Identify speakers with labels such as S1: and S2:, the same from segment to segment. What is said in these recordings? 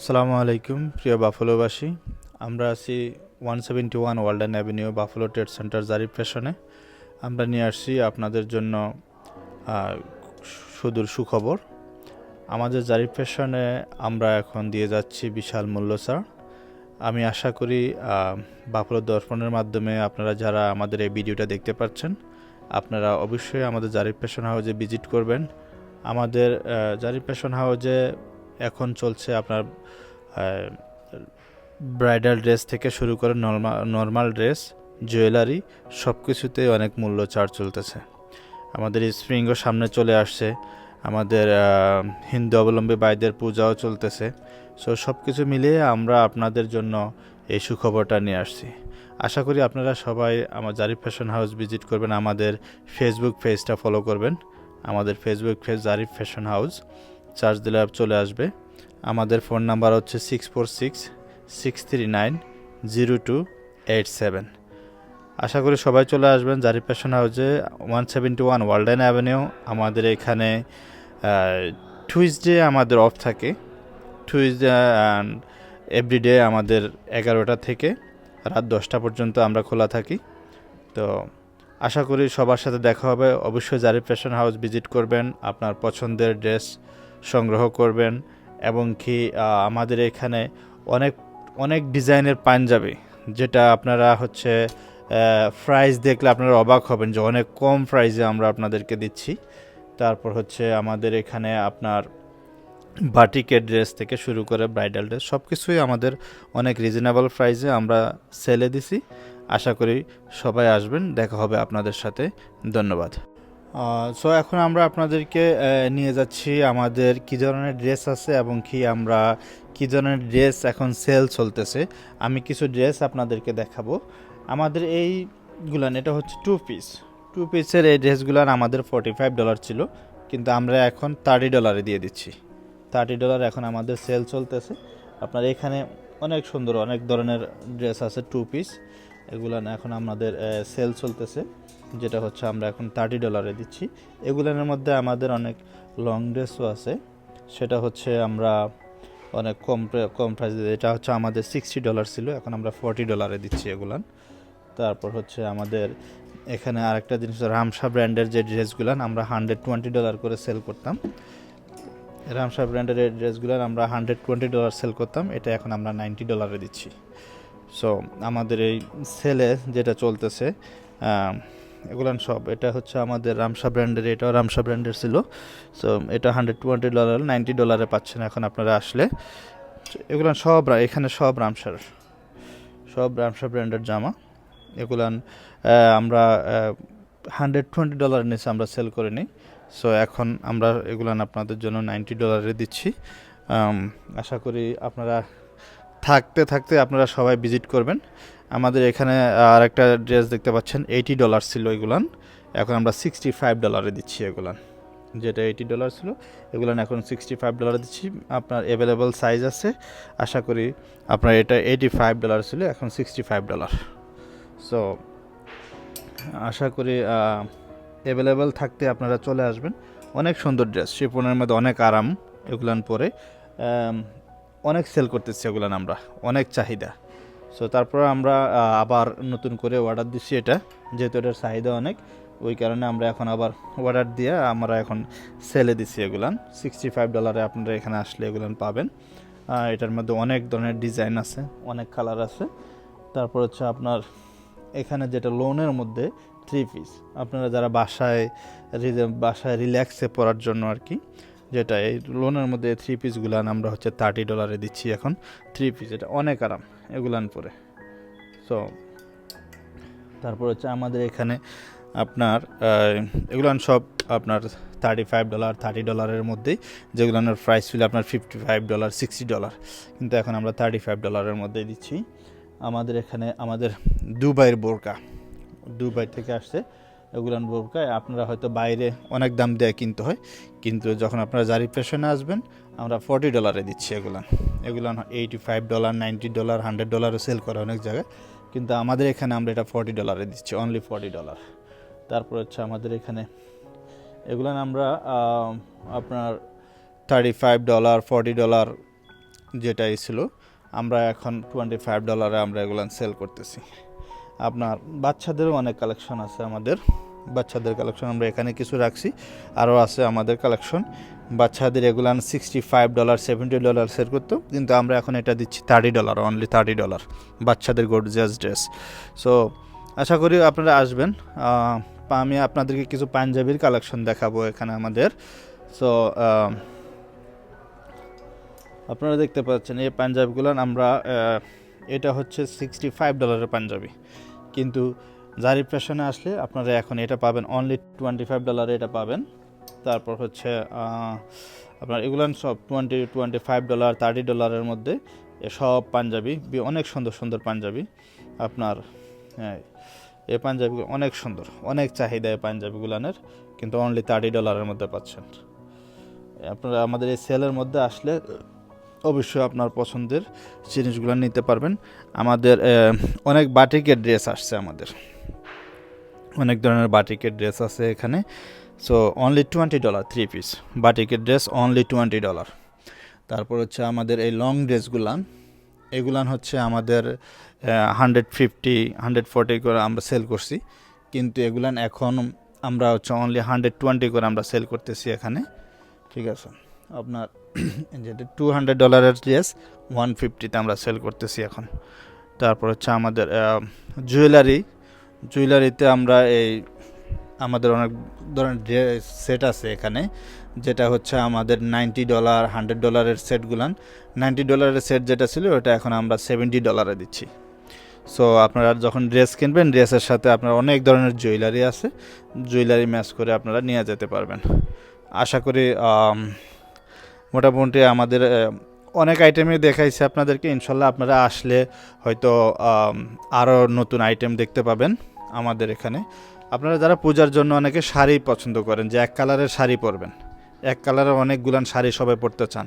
S1: আসসালামু আলাইকুম, প্রিয় বাফলোবাসী। আমরা আছি one seventy one Walden avenue Buffalo trade center Zarif ফ্যাশনে। আমরা নিয়ে আসছি আপনাদের জন্য সুদূর সুখবর। আমাদের জারিফ ফ্যাশনে আমরা এখন দিয়ে যাচ্ছি বিশাল মূল্য ছাড় আমি আশা করি বাফলো দর্পণের মাধ্যমে আপনারা যারা আমাদের এই ভিডিওটা দেখতে পাচ্ছেন, আপনারা অবশ্যই আমাদের জারিফ ফ্যাশন হাউজে ভিজিট করবেন। আমাদের জারিফ ফ্যাশন হাউসে এখন চলছে আপনার ব্রাইডাল ড্রেস থেকে শুরু করে নর্মাল নর্মাল ড্রেস, জুয়েলারি সব কিছুতেই অনেক মূল্য ছাড় চলতেছে। আমাদের স্প্রিংও সামনে চলে আসছে। আমাদের হিন্দু অবলম্বী বাইদের পূজাও চলতেছে। সো সব কিছু মিলিয়ে আমরা আপনাদের জন্য এই সুখবরটা নিয়ে আসছি। আশা করি আপনারা সবাই আমার জারিফ ফ্যাশন হাউস ভিজিট করবেন, আমাদের ফেসবুক পেজটা ফলো করবেন। আমাদের Facebook page Zarif fashion house. Charge দিলে চলে আসবে। আমাদের ফোন নাম্বার হচ্ছে six four six six three nine zero two eight seven আশা করি সবাই চলে আসবেন জারি প্যাশন হাউসে one seventy one world Walden avenue. আমাদের এখানে টুইসডে আমাদের অফ থাকে। টুইসডে অ্যান্ড এভরিডে আমাদের এগারোটা থেকে রাত দশটা পর্যন্ত আমরা খোলা থাকি। তো আশা করি সবার সাথে দেখা হবে। অবশ্যই জারি ফ্যাশন হাউস ভিজিট করবেন। আপনার পছন্দের ড্রেস সংগ্রহ করবেন এবং কি আমাদের এখানে অনেক অনেক ডিজাইনের পাঞ্জাবি যেটা আপনারা হচ্ছে প্রাইস দেখলে আপনারা অবাক হবেন যে অনেক কম প্রাইসে আমরা আপনাদেরকে দিচ্ছি। তারপর হচ্ছে আমাদের এখানে আপনার বাটিকের ড্রেস থেকে শুরু করে ব্রাইডাল ড্রেস সব কিছুই আমাদের অনেক রিজনেবল প্রাইসে আমরা সেলে দিছি। আশা করি সবাই আসবেন, দেখা হবে আপনাদের সাথে। ধন্যবাদ। সো এখন আমরা আপনাদেরকে নিয়ে যাচ্ছি আমাদের কী ধরনের ড্রেস আছে এবং কি আমরা কী ধরনের ড্রেস এখন সেল চলতেছে। আমি কিছু ড্রেস আপনাদেরকে দেখাবো। আমাদের এইগুলান, এটা হচ্ছে টু পিস টু পিসের এই ড্রেসগুলান আমাদের ফর্টি ফাইভ ডলার ছিল, কিন্তু আমরা এখন থার্টি ডলারে দিয়ে দিচ্ছি। থার্টি ডলার এখন আমাদের সেল চলতেছে। আপনার এখানে অনেক সুন্দর, অনেক ধরনের ড্রেস আছে টু পিস এগুলান এখন আমাদের সেল চলতেছে। যেটা হচ্ছে আমরা এখন থার্টি ডলারে দিচ্ছি। এগুলোর মধ্যে আমাদের অনেক লং ড্রেসও আছে। সেটা হচ্ছে আমরা অনেক কম কম প্রাইসে এটা হচ্ছে আমাদের সিক্সটি ডলার ছিল, এখন আমরা ফর্টি ডলারে দিচ্ছি এগুলান তারপর হচ্ছে আমাদের এখানে আরেকটা জিনিস রামসা ব্র্যান্ডের যে ড্রেসগুলান আমরা হান্ড্রেড টোয়েন্টি ডলার করে সেল করতাম। রামসা ব্র্যান্ডের এই ড্রেসগুলান আমরা হান্ড্রেড টোয়েন্টি ডলার সেল করতাম, এটা এখন আমরা নাইনটি ডলারে দিচ্ছি। সো আমাদের এই সেলে যেটা চলতেছে এগুলান সব। এটা হচ্ছে আমাদের রামসা ব্র্যান্ডের, এটাও রামসা ব্র্যান্ডের ছিল। সো এটা হান্ড্রেড টোয়েন্টি ডলার নাইনটি ডলারে পাচ্ছেন এখন আপনারা আসলে। এগুলান সব এখানে সব রামসার, সব রামসা ব্র্যান্ডের জামা। এগুলান আমরা হান্ড্রেড টোয়েন্টি ডলার নিচে আমরা সেল করে নিই। সো এখন আমরা এগুলান আপনাদের জন্য নাইনটি ডলারে দিচ্ছি। আশা করি আপনারা থাকতে থাকতে আপনারা সবাই ভিজিট করবেন। আমাদের এখানে আর একটা ড্রেস দেখতে পাচ্ছেন এইটি ডলার ছিল এগুলান। এখন আমরা সিক্সটি ফাইভ ডলারে দিচ্ছি এগুলান। যেটা এইটি ডলার ছিল, এগুলান এখন সিক্সটি ফাইভ ডলারে দিচ্ছি। আপনার অ্যাভেলেবল সাইজ আছে, আশা করি আপনার এটা এইটি ফাইভ ডলার ছিল, এখন সিক্সটি ফাইভ ডলার সো আশা করি অ্যাভেলেবেল থাকতে আপনারা চলে আসবেন। অনেক সুন্দর ড্রেস শিপনের মধ্যে অনেক আরাম এগুলান পরে। অনেক সেল করতেছি এগুলান আমরা, অনেক চাহিদা। সো তারপর আমরা আবার নতুন করে অর্ডার দিচ্ছি এটা, যেহেতু এটার চাহিদা অনেক, ওই কারণে আমরা এখন আবার অর্ডার দিয়ে আমরা এখন সেলে দিচ্ছি এগুলান। সিক্সটি ফাইভ ডলারে আপনারা এখানে আসলে এগুলান পাবেন। এটার মধ্যে অনেক ধরনের ডিজাইন আছে, অনেক কালার আছে। তারপর হচ্ছে আপনার এখানে যেটা লোনের মধ্যে থ্রি পিস আপনারা যারা বাসায় বাসায় রিল্যাক্সে পড়ার জন্য আর কি, যেটা এই লোনের মধ্যে থ্রি পিসগুলান আমরা হচ্ছে থার্টি ডলারে দিচ্ছি এখন থ্রি পিস এটা অনেক আরাম। এগুলান পরে। সো তারপর হচ্ছে আমাদের এখানে আপনার এগুলান সব আপনার থার্টি ফাইভ ডলার থার্টি ডলারের মধ্যেই যেগুলানের প্রাইস ছিল আপনার fifty five dollar sixty dollar কিন্তু এখন আমরা থার্টি ফাইভ ডলারের মধ্যেই দিচ্ছি। আমাদের এখানে, আমাদের দুবাইয়ের বোরকা, দুবাই থেকে আসছে। এগুলান বোরকা আপনারা হয়তো বাইরে অনেক দাম দিয়ে কিনতে হয়। কিন্তু যখন আপনারা জারি ফ্যাশনে আসবেন, আমরা ফর্টি ডলারে দিচ্ছি এগুলান এগুলান eighty five dollar ninety dollar hundred ডলারও sell করে অনেক জায়গায়। কিন্তু আমাদের এখানে আমরা এটা ফর্টি ডলারে দিচ্ছি অনলি ফর্টি ডলার তারপর হচ্ছে আমাদের এখানে এগুলান আমরা আপনার thirty five dollar forty dollar যেটাই ছিল, আমরা এখন টোয়েন্টি ফাইভ ডলারে আমরা এগুলান সেল করতেছি। আপনার বাচ্চাদেরও অনেক কালেকশন আছে আমাদের। বাচ্চাদের কালেকশন আমরা এখানে কিছু রাখছি। আরও আছে আমাদের কালেকশন বাচ্চাদের এগুলান sixty five dollar seventy dollar sale করতো। কিন্তু আমরা এখন এটা দিচ্ছি thirty dollar only thirty dollar বাচ্চাদের গর্জিয়াস ড্রেস সো আশা করি আপনারা আসবেন। আমি আপনাদেরকে কিছু পাঞ্জাবির কালেকশন দেখাবো এখানে আমাদের। সো আপনারা দেখতে পাচ্ছেন এই পাঞ্জাবিগুলো আমরা এটা হচ্ছে সিক্সটি ফাইভ ডলারের পাঞ্জাবি। কিন্তু জারি ফ্যাশনে আসলে আপনারা এখন এটা পাবেন অনলি টোয়েন্টি ফাইভ ডলারে এটা পাবেন। তারপর হচ্ছে আপনার এগুলো সব twenty twenty five dollar thirty ডলারের মধ্যে সব পাঞ্জাবি অনেক সুন্দর সুন্দর পাঞ্জাবি। আপনার হ্যাঁ এই পাঞ্জাবিগুলো অনেক সুন্দর, অনেক চাহিদা এই পাঞ্জাবিগুলানের কিন্তু অনলি থার্টি ডলারের মধ্যে পাচ্ছেন। আপনারা আমাদের এই সেলের মধ্যে আসলে অবশ্যই আপনার পছন্দের জিনিসগুলো নিতে পারবেন। আমাদের অনেক বাটিকের ড্রেস আসছে আমাদের। অনেক ধরনের বাটিকের ড্রেস আছে এখানে। So only twenty dollar three piece বাটিকের ড্রেস অনলি টোয়েন্টি ডলার তারপর হচ্ছে আমাদের এই লং ড্রেসগুলান এগুলান হচ্ছে আমাদের হান্ড্রেড ফিফটি হান্ড্রেড ফোর্টি করে আমরা সেল করছি। কিন্তু এগুলান এখন আমরা হচ্ছে অনলি হান্ড্রেড টোয়েন্টি করে আমরা সেল করতেছি এখানে। ঠিক আছে? আপনার যেটা টু হান্ড্রেড ডলারের ড্রেস ওয়ান ফিফটিতে আমরা সেল করতেছি এখন। তারপর হচ্ছে আমাদের জুয়েলারি জুয়েলারিতে আমরা এই আমাদের অনেক ধরনের ড্রেস সেট আছে এখানে, যেটা হচ্ছে আমাদের নাইনটি ডলার হান্ড্রেড ডলারের সেটগুলান নাইনটি ডলারের সেট যেটা ছিল, ওটা এখন আমরা সেভেন্টি ডলারে দিচ্ছি। সো আপনারা যখন ড্রেস কিনবেন ড্রেসের সাথে আপনার অনেক ধরনের জুয়েলারি আছে। জুয়েলারি ম্যাচ করে আপনারা নিয়ে যেতে পারবেন। আশা করি মোটামুটি আমাদের অনেক আইটেমই দেখাইছে আপনাদেরকে। ইনশাল্লাহ আপনারা আসলে হয়তো আরও নতুন আইটেম দেখতে পাবেন আমাদের এখানে। আপনারা যারা পূজার জন্য অনেকে শাড়ি পছন্দ করেন, যে এক কালারের শাড়ি পরবেন, এক কালারের অনেকগুলান শাড়ি সবাই পরতে চান,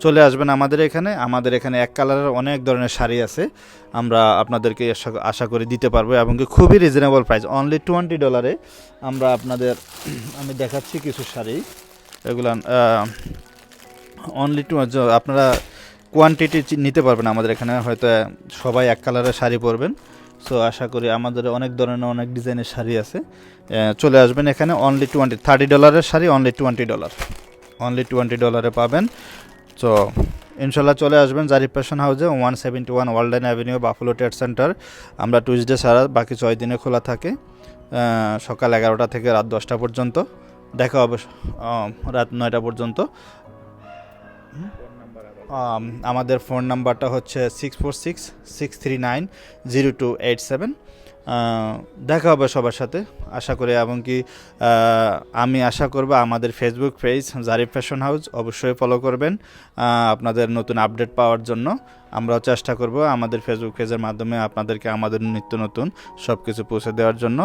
S1: চলে আসবেন আমাদের এখানে। আমাদের এখানে এক কালারের অনেক ধরনের শাড়ি আছে, আমরা আপনাদেরকে আশা- করি দিতে পারব, এবং খুবই রিজনেবল প্রাইস অনলি টোয়েন্টি ডলারে আমরা আপনাদের, আমি দেখাচ্ছি কিছু শাড়ি, এগুলান অনলি টু আপনারা কোয়ান্টিটি নিতে পারবেন আমাদের এখানে, হয়তো সবাই এক কালারের শাড়ি পরবেন। সো আশা করি আমাদের অনেক ধরনের অনেক ডিজাইনের শাড়ি আছে। চলে আসবেন এখানে অনলি টোয়েন্টি থার্টি ডলারের sari only twenty dollar only twenty ডলারে পাবেন। তো ইনশাল্লাহ চলে আসবেন জারি ফ্যাশন হাউসে one seventy one world Walden avenue Buffalo trade center আমরা টুইসডে ছাড়া বাকি ছয় দিনে খোলা থাকে। সকাল এগারোটা থেকে রাত দশটা পর্যন্ত। দেখা হবে রাত নয়টা পর্যন্ত। আমাদের ফোন নাম্বারটা হচ্ছে six four six six three nine zero two eight seven দেখা হবে সবার সাথে আশা করি এবং কি আমি আশা করব আমাদের Facebook page Zarif fashion house অবশ্যই ফলো করবেন। আপনাদের নতুন আপডেট পাওয়ার জন্য আমরাও চেষ্টা করব আমাদের ফেসবুক পেজের মাধ্যমে আপনাদেরকে আমাদের নিত্য নতুন সব কিছু পৌঁছে দেওয়ার জন্য।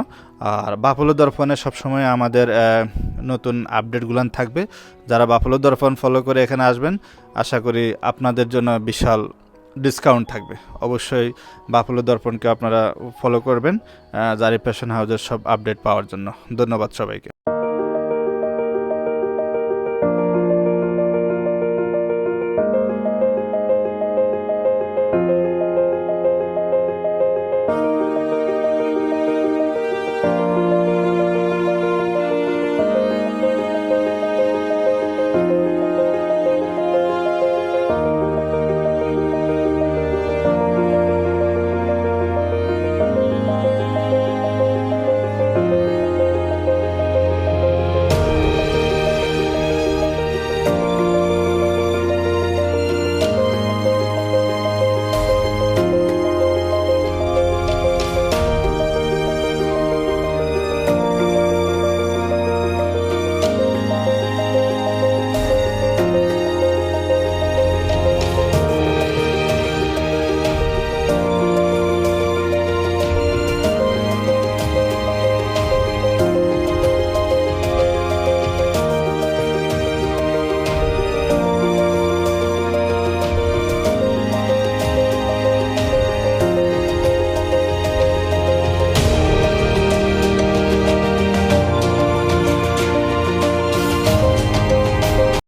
S1: আর বাফলো দর্পণে সবসময় আমাদের আহ, নতুন আপডেটগুলান থাকবে। যারা বাফলো দর্পণ ফলো করে এখানে আসবেন, আশা করি আপনাদের জন্য বিশাল ডিসকাউন্ট থাকবে। অবশ্যই বাফলো দর্পণকে আপনারা ফলো করবেন জারিফ জারি ফ্যাশন হাউজের সব আপডেট পাওয়ার জন্য। ধন্যবাদ সবাইকে।